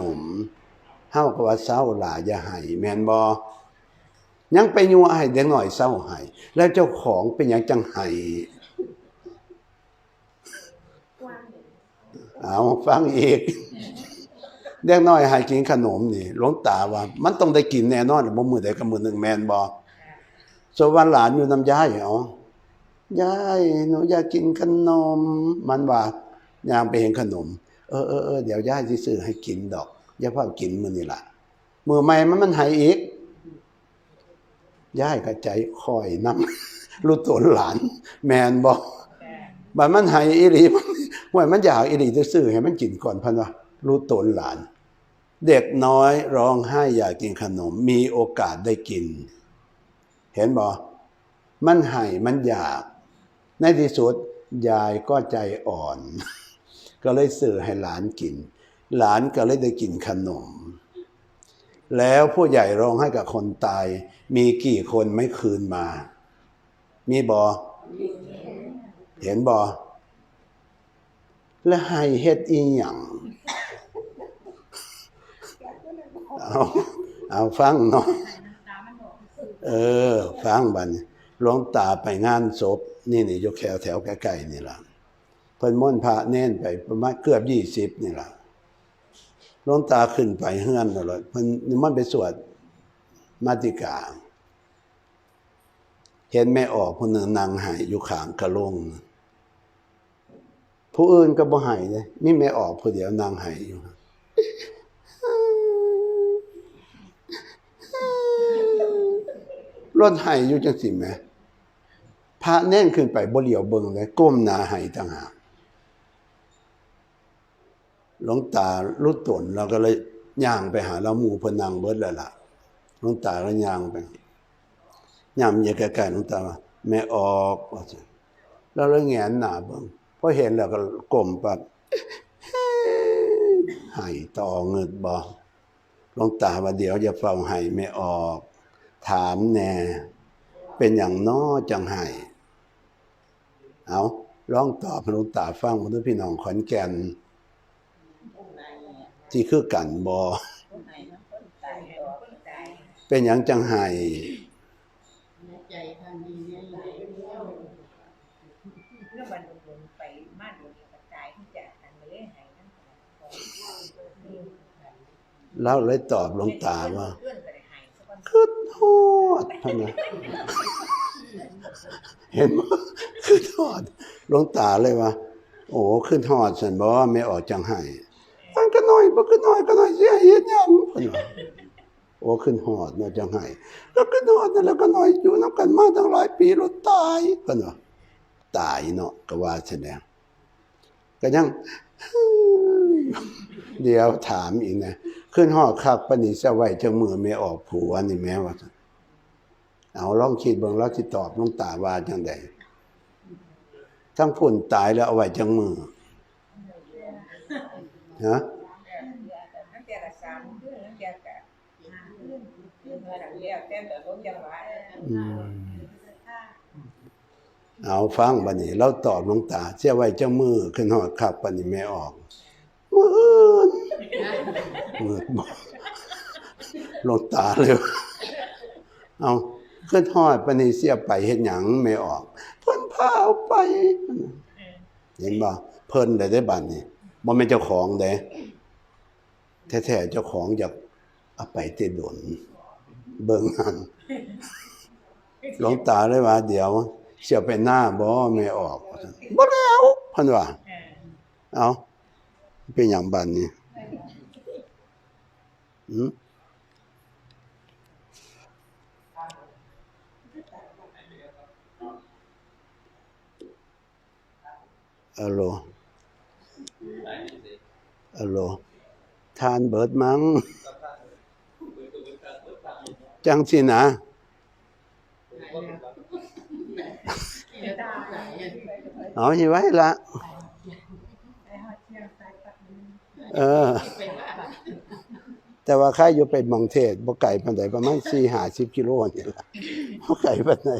นมเฮาก็ว่าเศร้าหลาอย่าให้แมนบ่ยังไปยัวให้เด็กน้อยเศร้าให้แล้วเจ้าของเป็นหยังจังให้เอาฟังอีกเด็กน้อยให้กินขนมนี่หลวงตาว่า มันต้องได้กินแน่นอนบ่มือใดก็มื้อหนึ่งแมนบ่ส่วนวันหลานอยู่น้ำยายเอายายหนูอยากกินขนม มันว่า ยามไปเห็นขนม เออเออเออเดี๋ยวย่ายสิซื้อให้กินดอกย่าเพิ่งกินมือนี้ล่ะมือใหม่มันมันให้อีกย่ายก็ใจคอยนำรู้ตัวหลาน แมนบ่บัดมันให้อีหลีว่ามันอยากอีหลีจะซื้อให้มันกินก่อนพันว่ารู้ตัวหลาน เด็กน้อยร้องไห้อยากกินขนม มีโอกาสได้กิน เห็นบ่มันให้มันอยาก ในที่สุดยายก็ใจอ่อน ก็เลยสื่อให้หลานกิน หลานก็เลยได้กินขนม แล้วผู้ใหญ่ร้องให้กับคนตาย มีกี่คนไม่คืนมา มีบอเห็นบอและให้เฮ็ดอีหยังเอาเอาฟังเนาะเออ ฟังบันหลวงตาไปงานศพ นี่นี่ยู่แถวแถวใกล้ๆนี่ล่ะ พิ่นม่นพระเน้นไปประมาณเกือบยี่สิบนี่แหละลวงตาขึ้นไปเฮือนนั่นแหละเพิ่นนิมันไปสวดมาติกา เห็นแม่ออกผู้หนึงนางหายอยู่ขางกระลง ผู้อื่นก็บ่หายเลยมีแม่ออกผู้เดียวนางหายอยู่รถไห้อยู่จังสิแหม่พระแน่นขึ้นไปบ่เหลียวเบิงเลย ก้มหน้าไห้ต่างหาก หลวงตาลุดตนเราก็เลยย่างไปหาเราหมู่พนังเบิดแล้วล่ะหลวงตาก็ย่างไปย่างอยู่ใกล้ๆหลวงตาว่าแม่ออกว่าซั่นเราเลยแงนหน้าเบิ่งพอเห็นแล้วก็ก้มปัดไห้ต่อเงิดบ่หลวงตาว่าเดี๋ยวจะเฝ้าไห้ไม่ออก ถามแน่ เป็นอย่างน้อจังไห้เอาลองตอบหลวงตาฟังมาด้วยพี่น้องขอนแก่น ที่คือกันบอเป็นอย่างจังไห้ใจทางดีเนี่ยไหลเรื่องวันดุนไปมาดุนกระจายที่จะกันมาเล่นหายนั่นเราเลยตอบหลวงตาว่าเพื่อนไปหายสักวันคือทอดพะนะเห็นไหมคือทอดหลวงตาเลยว่า โอ้ขึ้นทอดสันบอกว่าไม่ออกจังไห้ มันก็น้อยบ่ก็น้อยก็น้อยเสียเฮ็ดหยังเพิ่นว่าโอ้ขึ้นหอดเนาะจังไห้แล้วก็นอนนั่นแล้วก็น้อยอยู่นํกันมาตั้งหลายปีแล้วตายเพิ่นว่าตายเนาะก็ว่าแสดงก็ยัง เดี๋ยวถามอีกนะขึ้นหอดคักปานนี้ซะไว้จังมือไม่ออกผัวนี่แม้ว่าซั่นเอาลองคิดเบิ่งแล้วสิตอบหลวงตาว่าจังไดทั้งพุ่นตายแล้วเอาไว้จังมือฮะ เอาฟังบัดนี้เราตอบหลวงตาเสียไว้เจังมือขึ้นหอดคักปานนี้ไม่ออกมือนมืดบ่หลวงตาเลยว่าเอาขึ้นหอดปานนี้เสียไปเฮ็ดหยังไม่ออก เพิ่นพาเอาไป เห็นบ่เพิ่นได้ได้บัดนี้บ่แม่นเจ้าของเด้แท้ๆเจ้าของอยาก เอาไปเตดนเบิ่งหันหลวงตาเลยว่า เดี๋ยวเสียไปหน้าบ่ไม่ออกบ่แล้วเพิ่นว่า เอาเป็นหยังบัดนี้หืมอัลโหลอัลโหลทานเบิดมั้ง จังสินะเอาสิไว้ละเออ แต่ว่าค่าอยู่เป็นมังเทศบ่ไก่ปานใดประมาณ4 50กิโลนี่ล่ะบ่ไก่ปานใด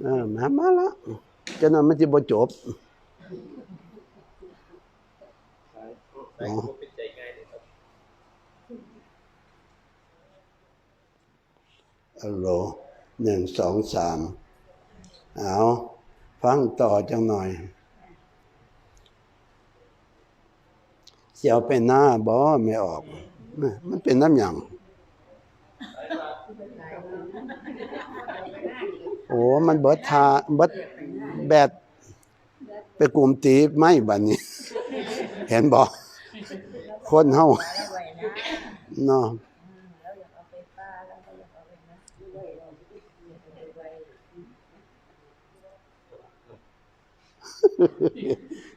เออมามาละจะนั้นมันสิบ่จบใส่ก็เป็นใจง่ายเลยครับ อัลโหลหนึ่งสองสามเอาฟังต่อจังหน่อยเสียวเป็นหน้าบ่ไม่ออก มันเป็นน้ำหยังโอ้มันเบิดทาเบิดแบดไปกลุ่มตีไม่บัดนี้ เห็นบ่คนเฮาเนาะ แล้วอยากเอาไปป้าแล้วก็อยากเอาไปนะด้วยเราไว้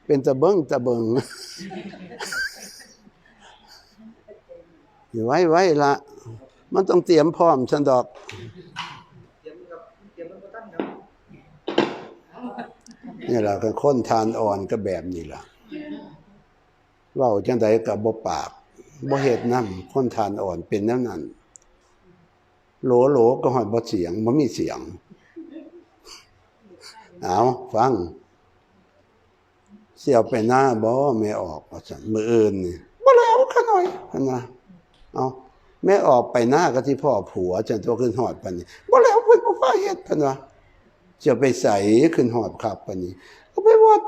เป็นตะเบิงตะเบิงอยู่ไว้ไว้ละมันต้องเตรียมพร้อมฉันดอกนี่แหละคือคนทานอ่อนก็แบบนี้ล่ะเว้าจังใดก็บ่ปากบ่เฮ็ดนำคนทานอ่อนเป็นแนวนั้นโหลโหลก็ฮอดบ่เสียงบ่มีเสียง เอาฟัง สียวไปหน้าบ่ไม่ออกว่าซั่นมื้ออื่นนี่บ่แล้วขาหน่อยคั่นนะเอาแม่ออกไปหน้าก็ที่พ่อผัวจันตัวขึ้นฮอดปานนี้บ่แล้วเพิ่นบ่ฟ้าเฮ็ดเพิ่นว่าจะไปใส่ขึ้นหอดขับปานนี้ก็ไปวัด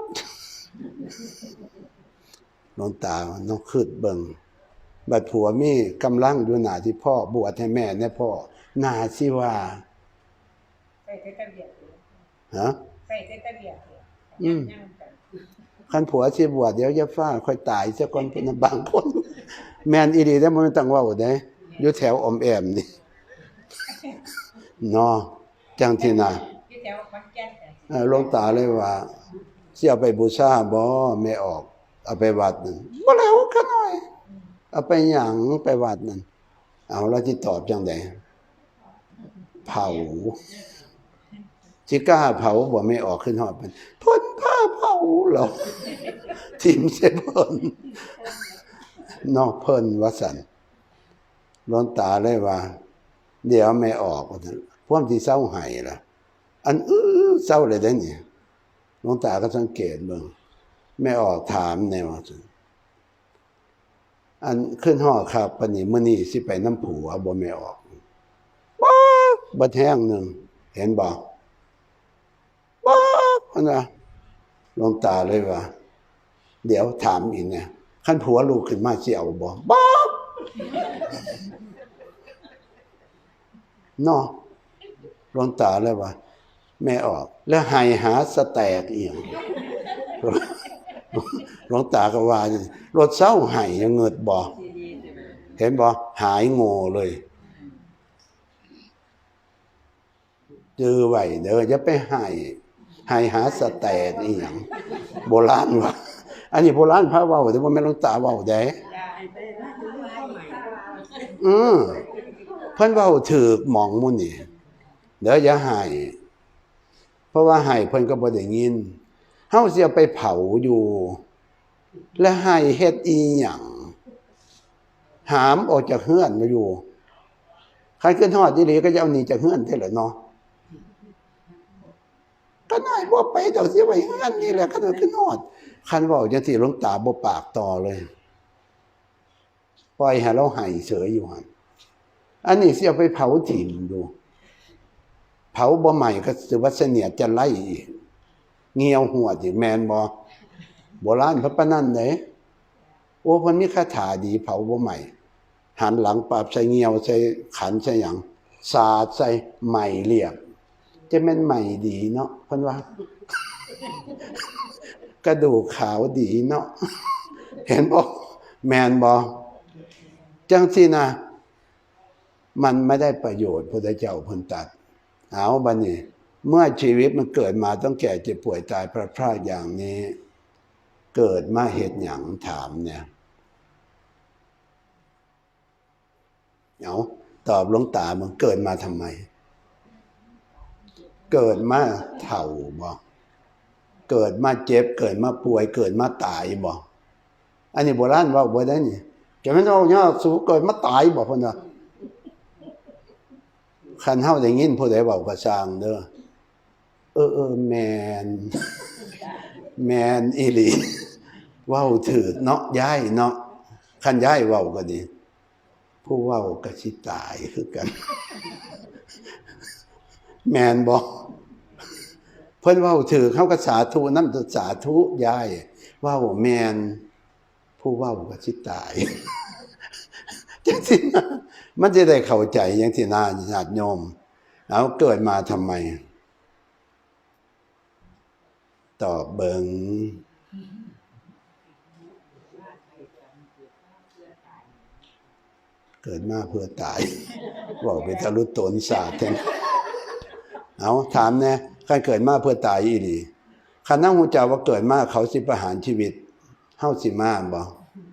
หลวงตาน้องคืดเบิงบัดผัวมีกำลังอยู่หน้าที่พ่อบวชให้แม่แน่พ่อหน้าสิว่าใส่เส้นตะเบียดเลยฮะใส่เส้นตะเบียดเลยอืม ย่างกันคันผัวสิบวชเดี๋ยวจะฟ้าค่อยตายซะก่อนเพิ่นนะบางคน แม่นอีหลีได้อบ่แม่นต้องเว้าเด้อยู่แถวออมแอมนี่เนาะจังที่น่ะที่แถวขอนแก่นเนี่ยเอ่อหลวงตาเลยว่าสิเอาไปบูชาบ่ไม่ออก เอาไปวัดนั่นบ่แล้วขาน้อย เอาไปหยังไปวัดนั่นเอาแล้วที่ตอบจังไดเผาสิกล้าเผาบ่ไม่ออกขึ้นฮอดเพิ่นเพิ่นพา เผาหรอทิมใส่เพิ่นนอกเพิ่นว่าซั่นหลวงตาเลยว่า เดี๋ยวไม่ออกว่าซั่นพวกที่เศร้าไห้ล่ะ อันอื้อเศร้าเลยได้นี่หลวงตาก็สังเกตเบิ่งไม่ออกถามแนวซั่นอันขึ้นห่อครับปนนี้มื้อนี้สิไปน้ำผัวบ่ไม่ออกบ้าบัดแห้งหนึ่งเห็นบ่บ้าอันน่ะ ลงตาเลยว่า เดี๋ยวถามอีกเนี่ยคันผัวลูกขึ้นมาสิเอาบ่บ้าเนาะลงตาเลยว่า แม่ออก แล้วให้หาสแตกเอียงหลวงตาก็ว่ารถเศร้าห้ยังเงิดบ่เห็นบ่หายโง่เลยเจอไหวเด้ออย่าไปให้ให้หาสแตกอีหยังโบราณว่าอันนี้โบราณพระว้าแต่ว่าแม่ลวงตาเว้าได้อือเพิ่นเว้าถูกหมองมุ่นนี่เดี๋ยวอย่าให้เพราะว่าให้เพิ่นก็บ่ได้ยินเฮาเสิเอาไปเผาอยู่ และให้เฮ็ดอีหยังหามออกจากเฮือนมาอยู่ใครขึ้นฮอดอีหลีก็จะเอาหนีจากเฮือนเท่าแหละเนาะ ก็น้อยบ่ไปดอกสิไว้เฮือนนี่แหละคันว่าขึ้นฮอดคันเว้าจังซี่หลวงตาบ่ปากต่อเลยปล่อยให้เราให้เฉยอยู่หั่นอันนี้สิเอาไปเผาถิ่มดู เผาบ่ใหม่ก็สิว่าเสนียดจะไล่อีกเงียวหัวอีกแมนบ่โบราณพิ่นปนนั้นเด้โอ้พิ่นมีคาถาดีเผาบ่ใหม่ หันหลังปราบใส่เงียวใส่ขันใส่หยังสาดใส่ใหม่เรียบ จะแม่นใหม่ดีเนาะเพิ่นว่ากระดูกขาวดีเนาะเห็นบ่แมนบ่จังซี่นะมันไม่ได้ประโยชน์พุทธเจ้าพนตัด เอาบัดนี้ เมื่อชีวิตมันเกิดมาต้องแก่เจ็บป่วยตายพลาดพลาอย่างนี้ เกิดมาเหตุหยังถามเนี่ยเอาตอบหลวงตามันเกิดมาทำไม เกิดมาเฒ่าบ่เกิดมาเจ็บ เกิดมาป่วย เกิดมาตายบ่อันนี้โบราณว่าบ่ได้นี่จะไม่ต้องยากสูเกิดมาตายบ่พุ่นน่ะคันเฮาได้ยินผู้ใดเว้าก็สร้างเด้อเออเออแมน แมนอีหลีเว้าถือเนาะย้ายเนาะคันย้ายเว้าก็ดีผู้เว้าก็สิตายคือกัน แมนบ่เพิ่อนว้าถือเข้าก็สาธุน้ำสาธุยายว้าแมน ผู้ว้าก็สิตายจังสินะมันจะได้เข้าใจจังสินาญาติโยมเอาเกิดมาทำไม ตอบเบิงเกิดมาเพื่อตาย บอกเป็นทะลุตนศาสตร์แทน เอาถามแน่การเกิดมาเพื่อตายอีหลีคันนั่งหูเจ้าว่าเกิดมาเขาสิประหารชีวิตเฮาสิมาบ่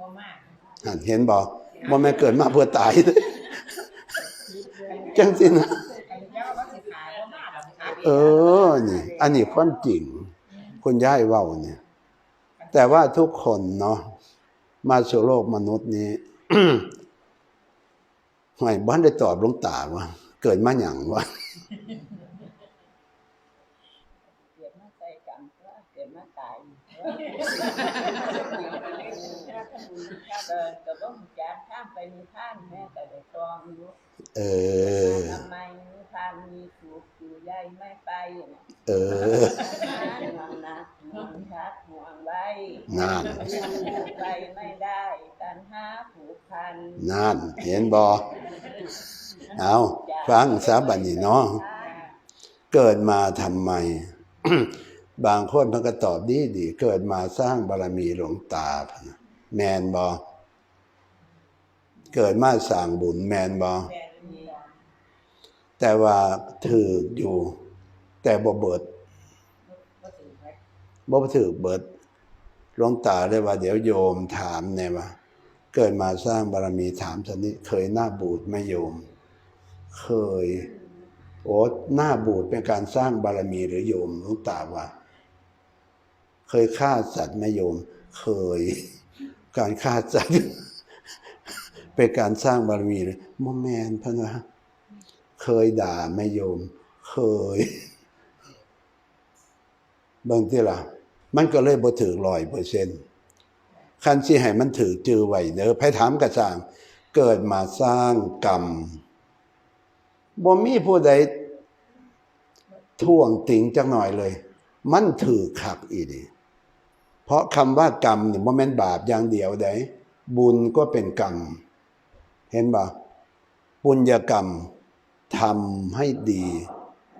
บ่มากหันเห็นบ่บ่แม่นเกิดมาเพื่อตายเด้อจังสินะอันเจ้าว่าสิขายบ่มากดอกขายเออนี่อันนี้ความจริง คุณย่ายเว้าเนี่ย แต่ว่าทุกคนเนาะมาสู่โลกมนุษย์นี้ไม่บ้านได้ตอบหลวงตาว่า เกิดมาหยังวะ เกิดมาใส่กรรมว่าเกิดมาตายเดิน ก็บ่รู้จักข้ามไปมีทานแม่แต่ได้ตองอยู่เออทำไมมีทานมีถูกอยู่ใหญ่ไม่ไปน่ะเออห่วงนะห่วงชักห่วงไว้นั่นไปไม่ได้กันหาผูกพันนั่นเห็นบ่เอาฟังซะบัดนี้เนาะเกิดมาทำไม บางคนมันก็ตอบดีดีๆเกิดมาสร้างบารมีหลวงตา แมนบอเกิดมาสร้างบุญแมนบอแต่ว่าถืออยู่ แต่บ่เบิดบ่ถือเบิดหลวงตาเลยว่า เดี๋ยวโยมถามแน่ว่าเกิดมาสร้างบารมีถามชนิดเคยหน้าบูดไหมโยม เคยโอ้หน้าบูดเป็นการสร้างบารมีหรือโยมหลวงตาว่า เคยฆ่าสัตว์ไหมโยม เคย การฆ่าสัตว์เป็นการสร้างบารมีหรือโมแมนพะนะเคยด่าไหมโยม เคยบางทีล่ะ มันก็เลยบ่ถือร้อยเปอร์เซ็นต์คันสิให้มันถือจือไหวเด้อไผถามกระสร้าง เกิดมาสร้างกรรมบ่มีผู้ใดท่วงติงจักหน่อยเลย มันถือขักอีดี เพราะคำว่ากรรมเนี่บ่แม่นบาปอย่างเดียวได้บุญก็เป็นกรรม เห็นบ่บุญญกรรมทำให้ดี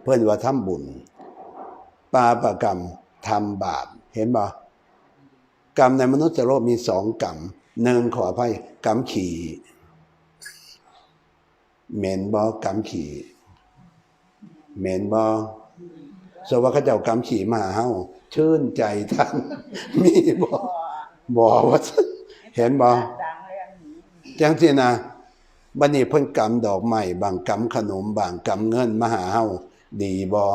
เพิ่นว่าทำบุญ ปาปกรรมทำบาป เห็นบ่กรรมในมนุษย์โลกมีสองกรรมหนึ่งขออภัยกรรมขี่เหม็นบ่กรรมขี่เหม็นบ่สว่าเขาเจ้ากรรมขี่มาหาเฮา ชื่นใจท่าน มีบ่บ่ว่าซั่นเห็นบ่ดังเรื่องนี้จังซี่นะบัดนี้เพิ่นกำดอกไม้บางกำขนมบางกำเงินมาหาเฮาดีบ่ด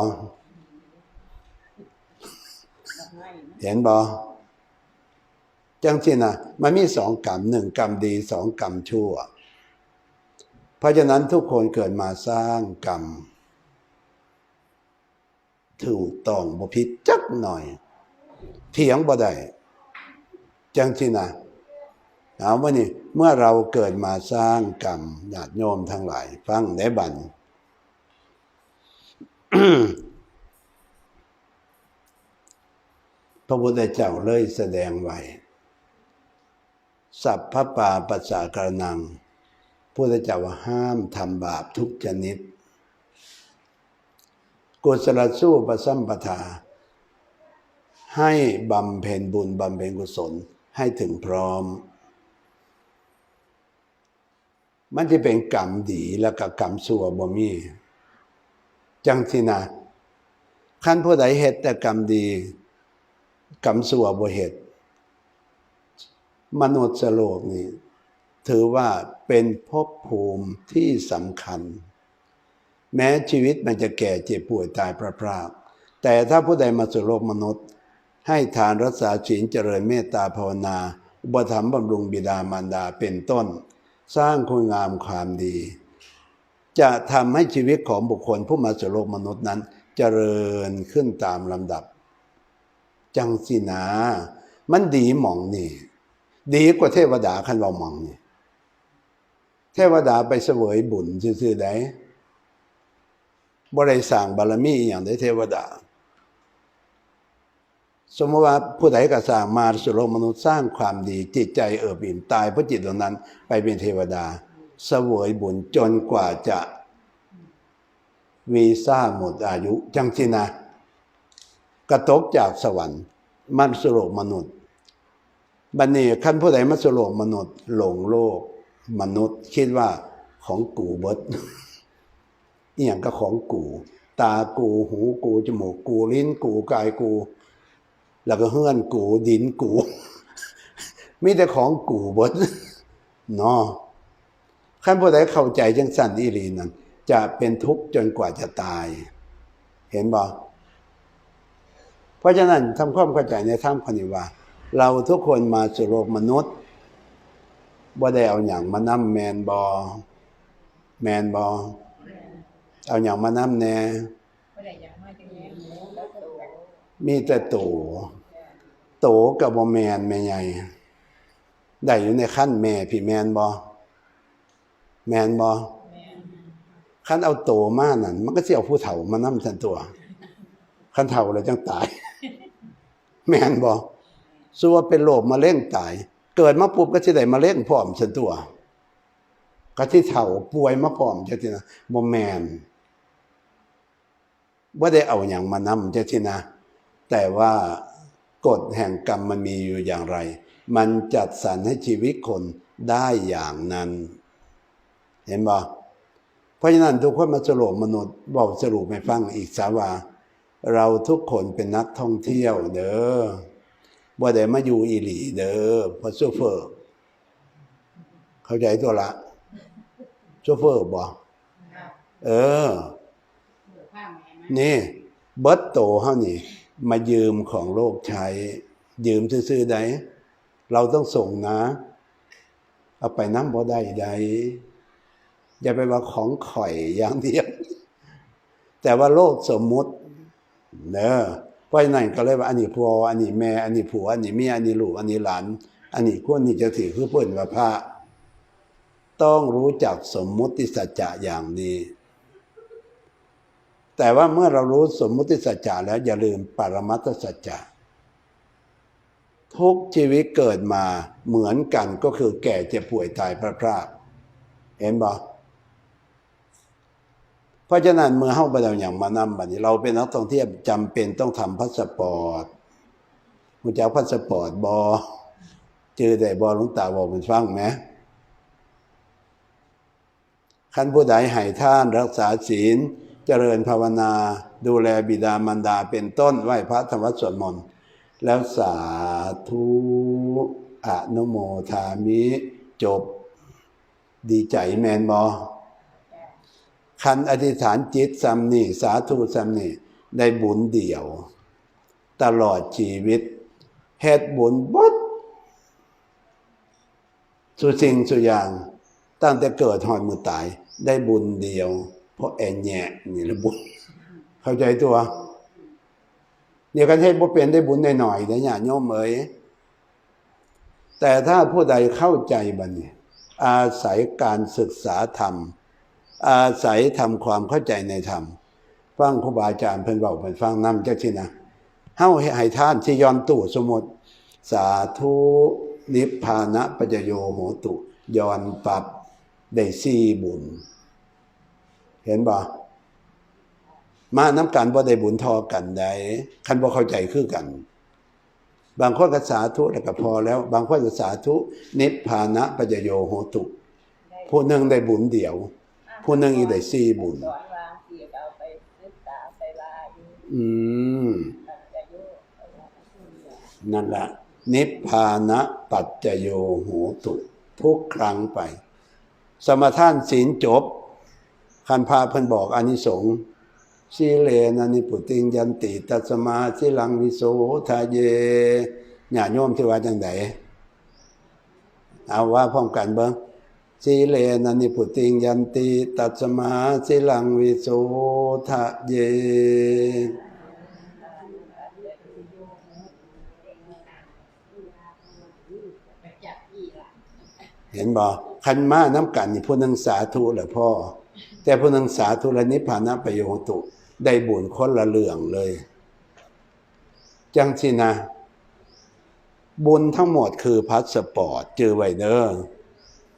อกไม้เห็นบ่จังซี่นะมันมีสองกรรมหนึ่งกรรมดีสองกรรมชั่ว เพราะฉะนั้นทุกคนเกิดมาสร้างกรรม ถูกต้องบ่ผิดจักหน่อย เถียงบ่ได้จังซี่นะเอาว่านี่เมื่อเราเกิดมาสร้างกรรมญาติโยมทั้งหลาย ฟังได้บันพระพุทธเจ้าเลยแสดงไว้สัพพปาปัสสะกรนังพระพุทธเจ้าห้ามทำบาปทุกชนิด กุศลสู้ประสัมปทา ให้บำเพ็ญบุญบำเพ็ญกุศลให้ถึงพร้อม มันจะเป็นกรรมดีแล้วก็กรรมชั่วบ่มี จังสินะขั้นผู้ใดเฮ็ดแต่กรรมดี กรรมสัวบ่เหตุมนุษย์โลกนี่ถือว่าเป็นภพภูมิที่สำคัญ แม้ชีวิตมันจะแก่เจ็บป่วยตายพระพรากแต่ถ้าผู้ใดมาสู่โลกมนุษย์ ให้ทานรักษาศีลเจริญเมตตาภาวนา อุปถัมภ์บำรุงบิดามารดาเป็นต้น สร้างคุณงามความดี จะทำให้ชีวิตของบุคคลผู้มาสู่โลกมนุษย์นั้น เจริญขึ้นตามลำดับ จังสินา มันดีหมองนี่ ดีกว่าเทวดาคันเราหมองนี่ เทวดาไปเสวยบุญซื่อๆได้ บ่ได้สร้างบารมีอย่างได้เทวดา สมมติว่าผู้ใดก็สร้างมาสุโลมนุษย์สร้างความดีจิตใจเอิบอิ่มตายเพราะจิตดวงนั้นไปเป็นเทวดาเสวยบุญจนกว่าจะวีซ่าหมดอายุ จังสินะ กระตกจากสวรรค์ มันสุโลกมนุษย์บันนี้ขั้นผู้ใดมาสุโลกมนุษย์ หลงโลก มนุษย์ คิดว่าของกูเบิด อหย่างก็ของกู ตากูหูกูจมูกกูลิ้นกูกายกู แล้วก็เฮือนกูดินกูมีแต่ของกูบดเนาะขั้นผู้ใดเข้าใจจังสันอีหลีนั้นจะเป็นทุกข์จนกว่าจะตาย เห็นบ่เพราะฉะนั้นทำความเข้าใจในถ้ำคณิว่า เราทุกคนมาสู่โลกมนุษย์บ่ได้เอาอย่างมานำแมนบอแมนบอ เอาอย่างมานำแน่บ่ได้อยาแน่มีแต่โตโตกับบ่แมนแม่ใหญ่ได้อยู่ในขั้นแม่พี่แมนบอแมนบอขั้นเอาโตมานั่นมันก็เสิเอาผู้เฒ่ามานำทันตัวขั้นเฒ่าแล้วจังตาย แมนบอสัวาเป็นโรคมะเร็งตาย เกิดมาปุ๊บก็สิได้มะเร็งพร้อมทันตัวก็ที่เฒ่าป่วยมาพร้อมจังซี่นะบ่แมน บ่ได้เอาหยังมานำเจังซี่นะ แต่ว่ากฎแห่งกรรมมันมีอยู่อย่างไร มันจัดสรรให้ชีวิตคนได้อย่างนั้น เห็นบ่เพราะฉะนั้นทุกคนมาสรุปมนุษย์บอกสรุปให้ฟังอีกสาว่าเราทุกคนเป็นนักท่องเที่ยวเด้อบ่ได้มาอยู่อีหลีเด้อพราะโซเฟอร์ เข้าใจตัวละโซเฟอร์บ่เออ นี่เบิดโตเฮานี่ มายืมของโลกใช้ ยืมซื่อๆได้เราต้องส่งนะ เอาไปน้ำบ่ได้ใดอย่าไปว่าของข่อยอย่างเดียว แต่ว่าโลกสมมุติเนอะเพราะนั้นก็เลยว่าอันนี้พ่ออันนี้แม่ อันนี้ผัว อันนี้เมียอันนี้ลูกอันนี้หลาน อันนี้ควรนี่จะถือคือเพิ่นว่าพระ ต้องรู้จักสมมุติสัจจะอย่างนี้ แต่ว่าเมื่อเรารู้สมมุติสัจจะแล้วอย่าลืมปรมัตถสัจจะทุกชีวิตเกิดมาเหมือนกันก็คือแก่เจ็บป่วยตายพระพรากเห็นบ่เพราะฉะนั้นเมื่อเข้าไปเราอย่างมานำบัดนี้ เราเป็นนักท่องเที่ยวจำเป็นต้องทำพาสปอร์ตมุจ้าพาสปอร์ตบอเจอได้บอลวงตาบอกเป็นฟังไหมขั้นผู้ใดให้ท่านรักษาศีล เจริญภาวนา ดูแลบิดามารดาเป็นต้นไหว้พระธรรมสวดมนต์แล้วสาธุอนุโมทามิ จบ ดีใจแมนบอคันอธิษฐานจิตซ้ำนี่ สาธุซ้ำนี่ ได้บุญเดียว ตลอดชีวิตเฮ็ดบุญบดสุสิ่งสุอย่าง ตั้งแต่เกิดหอดมือตาย ได้บุญเดียว เพราะแอนแยะนี่ละบุญเข้าใจตัวเดี๋ยวกันเทศบ่เป็นได้บุญหน่อยๆนะญาติโยมเอ๋ยแต่ถ้าผู้ใดเข้าใจบัดนี้อาศัยการศึกษาธรรม อาศัยทำความเข้าใจในธรรมฟังครูบาอาจารย์เพิ่นเว้าเพิ่นฟังนำจักทีนะเฮาให้ท่านที่ยอนตู้สมมุติสาธุนิพพานะปัจโยโหตุยอนปรับได้สี่บุญ เห็นบ่มาน้ำกันบ่ได้บุญทอกันได้คันบ่เข้าใจคือกัน บางคนก็สาธุแล้วก็พอแล้ว บางคนก็สาธุนิพพานะปัจจโยโหตุ ผู้หนึ่งได้บุญเดียว ผู้หนึ่งอีกได้สี่บุญนั่นั่นแหละนิพพานะปัจจโยโหตุ ทุกครั้งไป สมทานศีลจบ ขันพาเพิ่นบอกอานิสงส์สิเลนะนิปุติงยันติตัสมาสิลังวิโสทาเยญาโยมที่ว่าจังไดเอาว่าพร้อมกันเบิ้งสิเลนะนิปุติงยันติตัสมาสิลังวิโสทะเยเห็นบ่ขันมาน้ำกันนี่พูดนังสาธุเหรอพ่อ แต่ผู้นึงสาธุและนิพพานะประโยชน์ตุได้บุญคนละเรื่องเลย จังสินะ บุญทั้งหมดคือพาสปอร์ตจือไว้เด้อ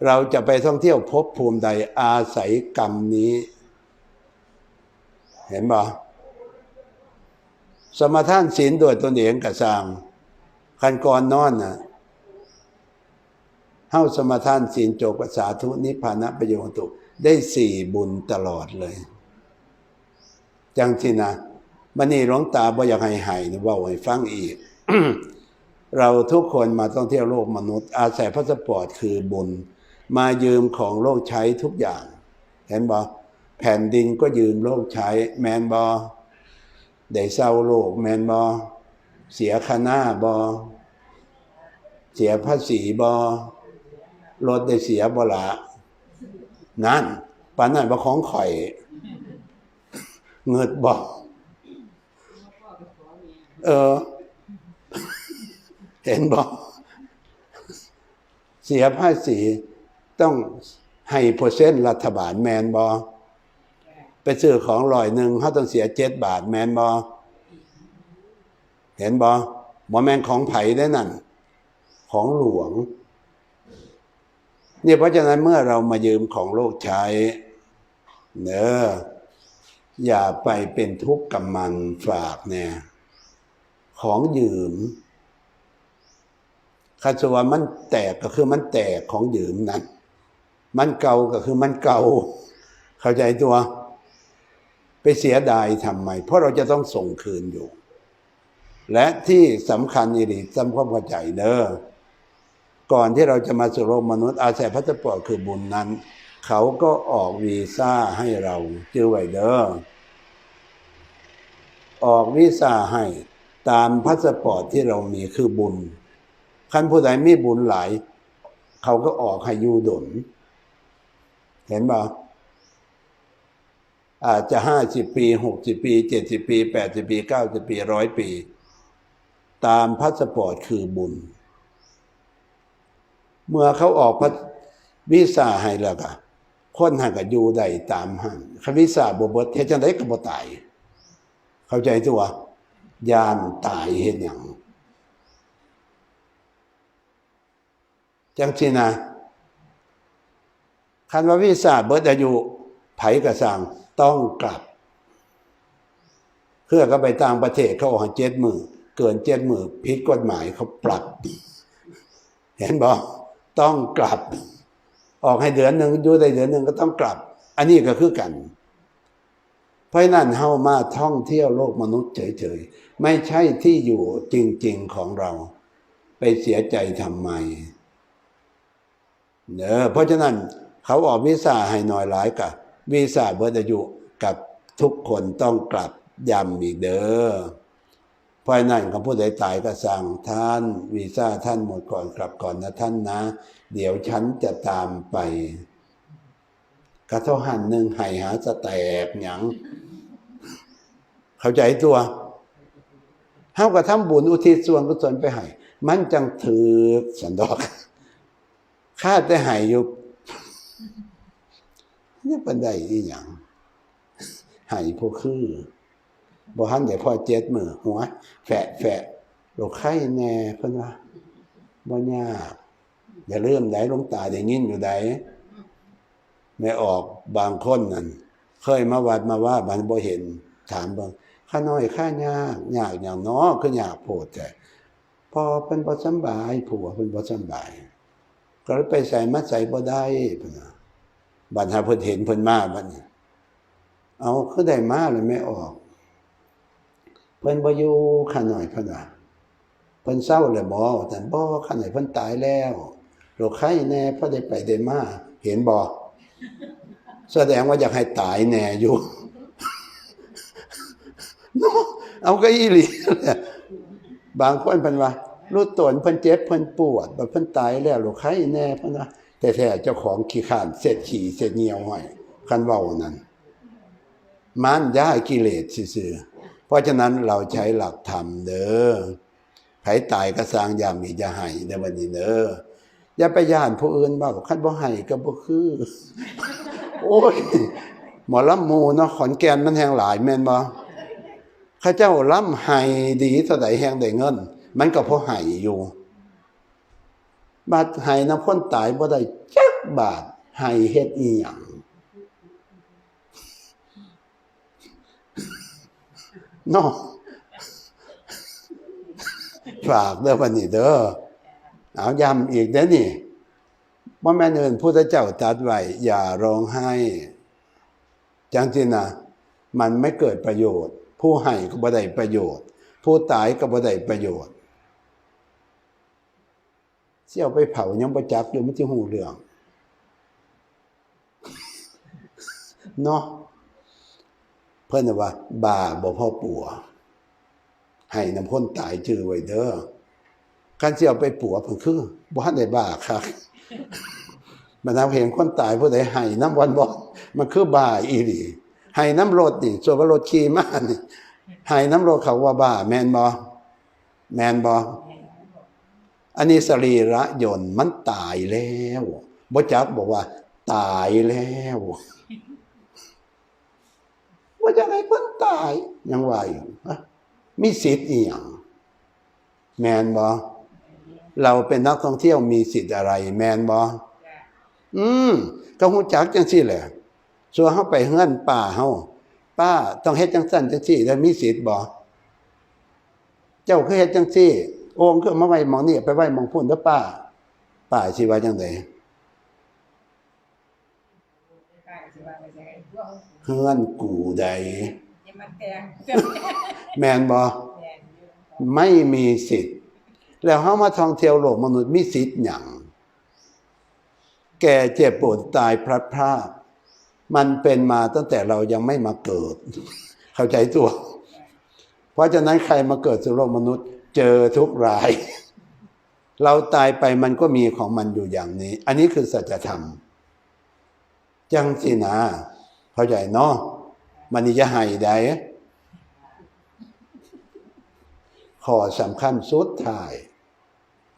เราจะไปท่องเที่ยวพบภูมิใดอาศัยกรรมนี้ เห็นบ่สมทานศีลโดวยตนเองกระสางคันก่อนอนน่ะเฮ้าสมทานศีลจกสาธุนิพพานะประโยชน์ตุ ได้สี่บุญตลอดเลย จังที่นะมันนี่หลวงตาบ่อยากให้หายนะเว่าให้ฟังอีก เราทุกคนมาท่องเที่ยวโลกมนุษย์ อาศัยพาสปอร์ตคือบุญ มายืมของโลกใช้ทุกอย่าง เห็นบ่แผ่นดินก็ยืมโลกใช้ แมนบอได้เศร้าโลก แมนบอเสียคาหน้าบอเสียภาษีบอรถได้เสียบละ นั่นปานนั้นว่าของข่อยเงิดบอกเออ เห็นบอกเสียภาษีต้องให้เปอร์เซ็นต์รัฐบาลแมนบอไปซื้อของลอยหนึ่งเขาต้องเสียเจ็ดบาทแมนบอเห็นบอหมอแมนของไผ่ได้นั่น ของหลวง เนี่ยเพราะฉะนั้นเมื่อเรามายืมของโลกใช้เนออย่าไปเป็นทุกข์กับมันฝากเนี่ย ของยืมคาสวามันแตกก็คือมันแตกของยืมนั้น มันเก่าก็คือมันเก่า เข้าใจตัว ไปเสียดายทำไม เพราะเราจะต้องส่งคืนอยู่ และที่สำคัญอีกจำความเข้าใจเด้อ ก่อนที่เราจะมาสู่โลกมนุษย์อาศัยพาสปอร์ตคือบุญนั้น เขาก็ออกวีซ่าให้เราจือไวเด้อออกวีซ่าให้ตามพาสปอร์ตที่เรามีคือบุญคันผู้ใดมีบุญหลายเขาก็ออกให้ยูดนเห็นบ่อาจจะห้าสิบปีหกสิบปีเจ็ดสิบปีแปดสิบปีเก้าสิบปีร้อยปี ตามพาสปอร์ตคือบุญ เมื่อเขาออกพระวีซ่าให้แล้วก็คนหันก็อยู่ได้ตามหันคำวีซ่าบ่เบิดเฮ็ดจังไดก็บ่ตาย เข้าใจตัวยานตายเฮ็ดหยังจังซี่นะคันว่าวีซ่าเบิดอายุไผก็สั่งต้องกลับเพื่อก็ไปต่างประเทศเขาออกเจ็ดมือเกินเจ็ดมือผิดกฎหมายเขาปรับ เห็นบอก ต้องกลับ ออกให้เดือนหนึ่งอยู่ได้เดือนหนึ่งก็ต้องกลับ อันนี้ก็คือกัน เพราะนั้นเฮามาท่องเที่ยวโลกมนุษย์เฉยๆ ไม่ใช่ที่อยู่จริงๆของเรา ไปเสียใจทำไมเนอเพราะฉะนั้นเขาออกวีซ่าให้หน่อยหลายกับวีซ่าเบิดอายุกับทุกคนต้องกลับย้ำอีกเด้อ เพราะนั่นเขาพูดใดตายก็สั่งท่านวีซ่าท่านหมดก่อนกลับก่อนนะท่านนะ เดี๋ยวฉันจะตามไปกระเท่าหันหนึ่งไห้หาสแตกหยัง เข้าใจตัวเฮาก็ทำบุญอุทิศส่วนกุศลไปให้มันจังถือสันดอกข้าแต่ให้อยู่นี่เป็นได้อีหยังให้พวกคือ บ่ทันได้พอเจ็ดมือหัว แฝะแฝะโรคไข้แน่เพิ่นว่าบ่ยากอย่าลืมได้หลวงตาได้ยินอยู่ใดไม่ออกบางคนนั่นเคยมาวัดมาว่าบันบ่เห็นถามเบิ่งข้าน้อยข้ายากยากอย่างน้อคือยากโพดแต่พอเพิ่นบ่สบายผัวเพิ่นบ่สบาย ก็เลยไปใส่มาใส่บ่ได้เพิ่นว่าบัดหาเพิ่นเห็นเพิ่นมาบัดนี้เอาคือได้มาเลยไม่ออก พิ่นบ่อยู่ข้าน้อยเพิ่นว่าเพิ่นเศร้าแล้วบ่แต่บ่ข้าน้อยเพิ่นตายแล้วโรคไข้แน่พอได้ไปได้มาเห็นบ่แสดงว่าอยากให้ตายแน่อยู่เอาก็อีหลีเนี่ยบางคนเพิ่นว่ารู้ตนเพิ่นเจ็บเพิ่นปวดบ่เพิ่นตายแล้วโรคไข้แน่เพิ่นว่าแต่แท้เจ้าของขี้ข้านเสร็จขี้เสร็จเหนียวห้อยคันเว้านั่นมันย้ายกิเลสซื่อๆ เพราะฉะนั้นเราใช้หลักธรรมเด้อไผตายก็สร้างยามีจะให้ในวันนี้เด้ออย่าไปย่านผู้อื่นบ้าคันบ่ให้ก็บ่คือ โอ้ยหมอลำมูเนาะขอนแก่นมันแหงหลายแม่นบ่ข้าเจ้าล้ำไห้ดีเท่าใดแหงได้เงิน มันก็พอให้อยู่ บาดให้น้ำคนตายบ่ได้จักบาทให้เฮ็ดอีหยัง เนาะฝากเด้อบัดนี้เด้อเอาย้ำอีกเด้อนี่ว่าแม่นเอิ้นพุทธเจ้าตรัสไว้อย่าร้องไห้ จังที่นะมันไม่เกิดประโยชน์ ผู้ให้ก็บ่ได้ประโยชน์ ผู้ตายก็บ่ได้ประโยชน์เสี่ยวไปเผายังประจักอยู่มันจะหูเรื่องเนาะ เพิ่นน่ะว่าบาบ่พ่อปัว ให้น้ำพ้นตายจื้อไว้เด้อการเสี่ยวไปปัวเพิ่นคือบ่ทันได้บ้าครับมันทำเห็นคนตายผู้ใดให้น้ำวันบอกมันคือบ้าอีหลีให้น้ำรถนี่ส่วนว่ารถขี่มานี่ให้น้ำรถเขาว่าบ้า แมนบอแมนบออันนี้สรีระยนต์มันตายแล้วบ่จักบอกว่า ตายแล้ว ว่าจะให้เพิ่นตายยังว่าอยู่มีสิทธิ์อีหยังแมนบอเราเป็นนักท่องเที่ยวมีสิทธิ์อะไร แมนบออืมก็ฮู้จักจังซี่แหละส่วนเฮาไปเฮือนป้าเฮาป้าต้องเฮ็ดจังซั่นจังซี่แล้วมีสิทธิ์บ่เจ้าคือเฮ็ดจังซี่ องคือมาไว้มองนี่ไปไว้มองพุ่นเด้อป้า ป้าสิว่าจังได ป้าสิว่าไปยังไงพวก เฮือนกูใดอย่ามาแตงแม่นบ่แม่นอยู่ไม่มีสิทธิ์ แล้วเฮามาท่องเที่ยวโลกมนุษย์มีสิทธิ์หยังแก่เจ็บปวดตายพลัดพรากมันเป็นมาตั้งแต่เรายังไม่มาเกิด เข้าใจตัว เพราะฉะนั้นใครมาเกิดสู่โลกมนุษย์ เจอทุกราย เราตายไปมันก็มีของมันอยู่อย่างนี้ อันนี้คือสัจธรรม จังสินะ เข้าใจเนาะมันนี่จะให้ได้ข้อสำคัญสุดท้าย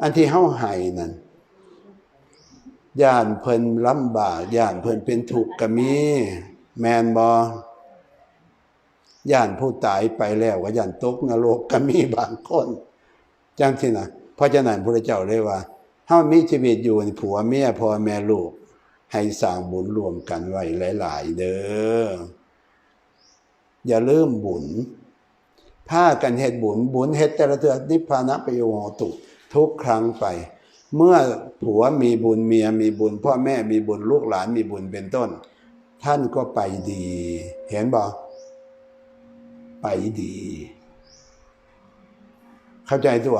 อันที่เฮาให้นั่นย่านเพิ่นลำบากย่านเพิ่นเป็นทุกข์ก็มี แมนบ่ย่านผู้ตายไปแล้วก็ย่านตกนรกก็มีบางคนจังที่นะเพราะฉะนั้นพระเจ้าเลยว่าเฮามีชีวิตอยู่ผัวเมียพ่อแม่ลูก ให้สร้างบุญรวมกันไว้หลาย ๆ เด้อ อย่าลืมบุญผ้ากันเฮ็ดบุญ บุญเฮ็ดแต่ละเทือนิพพานะประโยชน์ตุทุกครั้งไป เมื่อผัวมีบุญเมียมีบุญ พ่อแม่มีบุญลูกหลานมีบุญเป็นต้น ท่านก็ไปดี เห็นบ่ไปดี เข้าใจตัว